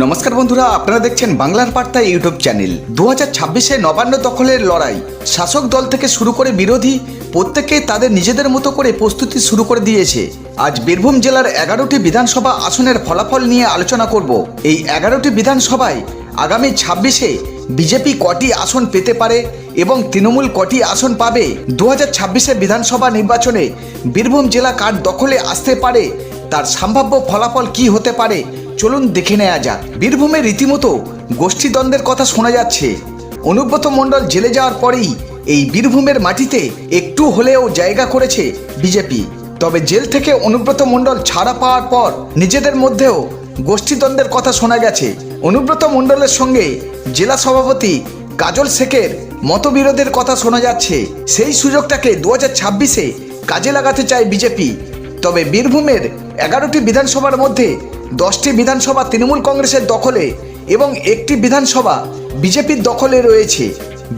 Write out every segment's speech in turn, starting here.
নমস্কার বন্ধুরা, আপনারা দেখছেন বাংলার বার্তা ইউটিউব চ্যানেল। দু হাজার ছাব্বিশে নবান্ন দখলের লড়াই। শাসক দল থেকে শুরু করে বিরোধী, প্রত্যেকেই তাদের নিজেদের মতো করে প্রস্তুতি শুরু করে দিয়েছে। আজ বীরভূম জেলার এগারোটি বিধানসভা আসনের ফলাফল নিয়ে আলোচনা করব। এই এগারোটি বিধানসভায় আগামী ছাব্বিশে বিজেপি কটি আসন পেতে পারে এবং তৃণমূল কটি আসন পাবে? দু হাজার ছাব্বিশে বিধানসভা নির্বাচনে বীরভূম জেলা কার দখলে আসতে পারে? তার সম্ভাব্য ফলাফল কি হতে পারে? চলুন দেখে নেওয়া যাক। বীরভূমে রীতিমতো গোষ্ঠীদ্বন্দ্বের কথা শোনা যাচ্ছে। অনুব্রত মণ্ডল জেলে যাওয়ার পরেই এই বীরভূমের মাটিতে একটু হলেও জায়গা করেছে বিজেপি। তবে জেল থেকে অনুব্রত মণ্ডল ছাড়া পাওয়ার পর নিজেদের মধ্যেও গোষ্ঠীদ্বন্দ্বের কথা শোনা গেছে। অনুব্রত মণ্ডলের সঙ্গে জেলা সভাপতি কাজল শেখের মতবিরোধের কথা শোনা যাচ্ছে। সেই সুযোগটাকে দু হাজার ছাব্বিশে কাজে লাগাতে চায় বিজেপি। তবে বীরভূমের এগারোটি বিধানসভার মধ্যে দশটি বিধানসভা তৃণমূল কংগ্রেসের দখলে এবং একটি বিধানসভা বিজেপির দখলে রয়েছে।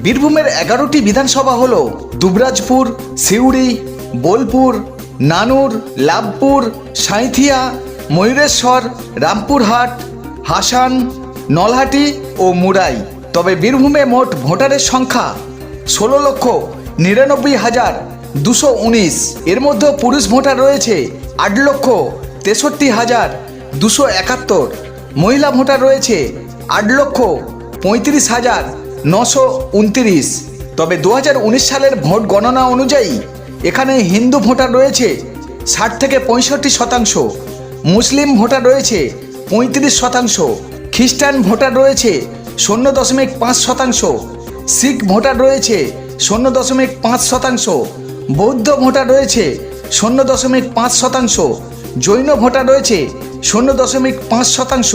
বীরভূমের এগারোটি বিধানসভা হল দুবরাজপুর, সিউড়ি, বোলপুর, নানুর, লাভপুর, সাঁইথিয়া, ময়ূরেশ্বর, রামপুরহাট, হাসান, নলহাটি ও মুরাই। তবে বীরভূমে মোট ভোটারের সংখ্যা ষোলো লক্ষ নিরানব্বই হাজার দুশো উনিশ। এর মধ্যে পুরুষ ভোটার রয়েছে আট লক্ষ তেষট্টি হাজার দুশো একাত্তর। মহিলা ভোটার রয়েছে আট লক্ষ পঁয়ত্রিশ হাজার নশো উনত্রিশ। তবে দু হাজার উনিশ সালের ভোট গণনা অনুযায়ী এখানে হিন্দু ভোটার রয়েছে ষাট থেকে পঁয়ষট্টি শতাংশ। মুসলিম ভোটার রয়েছে পঁয়ত্রিশ শতাংশ। খ্রিস্টান ভোটার রয়েছে শূন্য দশমিক পাঁচ শতাংশ। শিখ ভোটার রয়েছে শূন্য দশমিক পাঁচ শতাংশ। বৌদ্ধ ভোটার রয়েছে শূন্য দশমিক পাঁচ শতাংশ। জৈন ভোটার রয়েছে শূন্য দশমিক পাঁচ শতাংশ।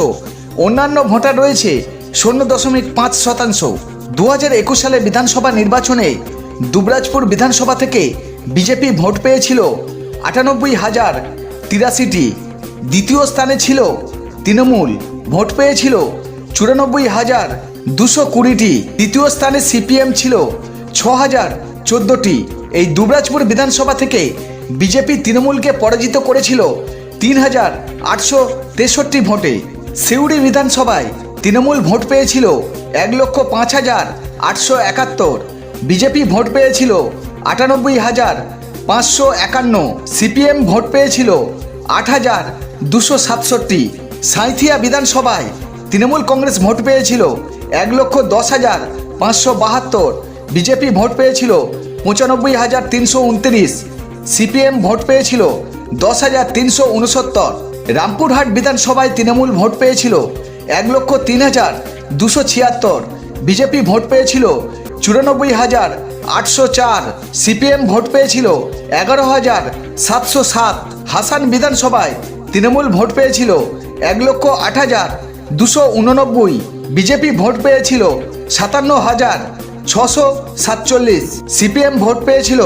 অন্যান্য ভোটার রয়েছে শূন্য দশমিক পাঁচ শতাংশ। দু হাজার একুশ সালে বিধানসভা নির্বাচনে দুবরাজপুর বিধানসভা থেকে বিজেপি ভোট পেয়েছিল আটানব্বই হাজার তিরাশিটি। দ্বিতীয় স্থানে ছিল তৃণমূল, ভোট পেয়েছিল চুরানব্বই হাজার দুশো কুড়িটি। তৃতীয় স্থানে সিপিএম ছিল ছ হাজার চোদ্দোটি। এই দুবরাজপুর বিধানসভা থেকে বিজেপি তৃণমূলকে পরাজিত করেছিল তিন হাজার আটশো তেষট্টি ভোটে সিউড়ি বিধানসভায় তৃণমূল ভোট পেয়েছিল এক লক্ষ পাঁচ হাজার আটশো একাত্তর। বিজেপি ভোট পেয়েছিল আটানব্বই হাজার পাঁচশো একান্ন। সিপিএম ভোট পেয়েছিল আট হাজার দুশো সাতষট্টি। সাঁইথিয়া বিধানসভায় তৃণমূল কংগ্রেস ভোট পেয়েছিল এক লক্ষ দশ হাজার পাঁচশো বাহাত্তর। বিজেপি ভোট পেয়েছিল পঁচানব্বই হাজার তিনশো উনত্রিশ। সিপিএম ভোট পেয়েছিল দশ হাজার তিনশো উনসত্তর। রামপুরহাট বিধানসভায় তৃণমূল ভোট পেয়েছিল এক লক্ষ তিন হাজার দুশো ছিয়াত্তর। বিজেপি ভোট পেয়েছিল চুরানব্বই হাজার আটশো চার। সিপিএম ভোট পেয়েছিল এগারো হাজার সাতশো সাত। হাসান বিধানসভায় তৃণমূল ভোট পেয়েছিল এক লক্ষ আট হাজার দুশো উননব্বই। বিজেপি ভোট পেয়েছিল সাতান্ন হাজার ছশো সাতচল্লিশ। সিপিএম ভোট পেয়েছিল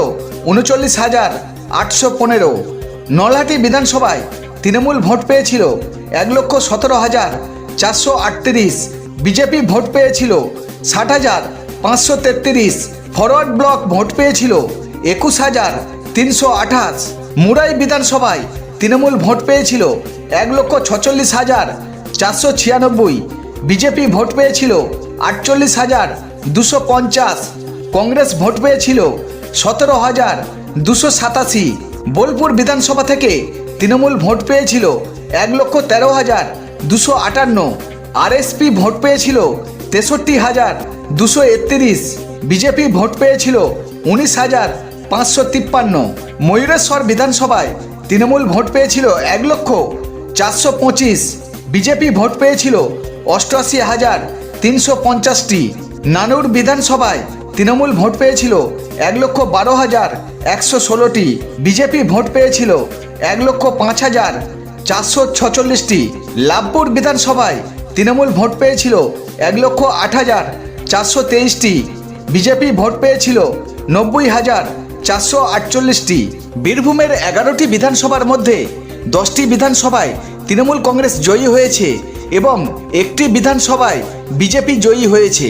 উনচল্লিশ হাজার আটশো পনেরো। নলহাটি বিধানসভায় তৃণমূল ভোট পেয়েছিল এক লক্ষ সতেরো হাজার চারশো আটত্রিশ। বিজেপি ভোট পেয়েছিল ষাট হাজার পাঁচশো তেত্রিশ। ফরওয়ার্ড ব্লক ভোট পেয়েছিল একুশ হাজার তিনশো আঠাশ। মুরাই বিধানসভায় তৃণমূল ভোট পেয়েছিল এক লক্ষ ছচল্লিশ হাজার চারশো ছিয়ানব্বই। বিজেপি ভোট পেয়েছিল আটচল্লিশ হাজার দুশো পঞ্চাশ। কংগ্রেস ভোট পেয়েছিল সতেরো হাজার দুশো সাতাশি। বোলপুর বিধানসভা থেকে তৃণমূল ভোট পেয়েছিল এক লক্ষ তেরো হাজার দুশো আটান্ন। আরএসপি ভোট পেয়েছিল তেষট্টি হাজার দুশো একত্রিশ। বিজেপি ভোট পেয়েছিল উনিশ হাজার পাঁচশো তিপ্পান্ন। ময়ূরেশ্বর বিধানসভায় তৃণমূল ভোট পেয়েছিল এক লক্ষ চারশো পঁচিশ। বিজেপি ভোট পেয়েছিল অষ্টআশি হাজার তিনশো পঞ্চাশটি। নানুর বিধানসভায় তৃণমূল ভোট পেয়েছিল এক লক্ষ বারো হাজার একশো ষোলোটি। বিজেপি ভোট পেয়েছিল এক লক্ষ পাঁচ হাজার চারশো ছচল্লিশটি লাভপুর বিধানসভায় তৃণমূল ভোট পেয়েছিল এক লক্ষ আট হাজার চারশো তেইশটি। বিজেপি ভোট পেয়েছিল নব্বই হাজার চারশো আটচল্লিশটি। বীরভূমের এগারোটি বিধানসভার মধ্যে দশটি বিধানসভায় তৃণমূল কংগ্রেস জয়ী হয়েছে এবং একটি বিধানসভায় বিজেপি জয়ী হয়েছে।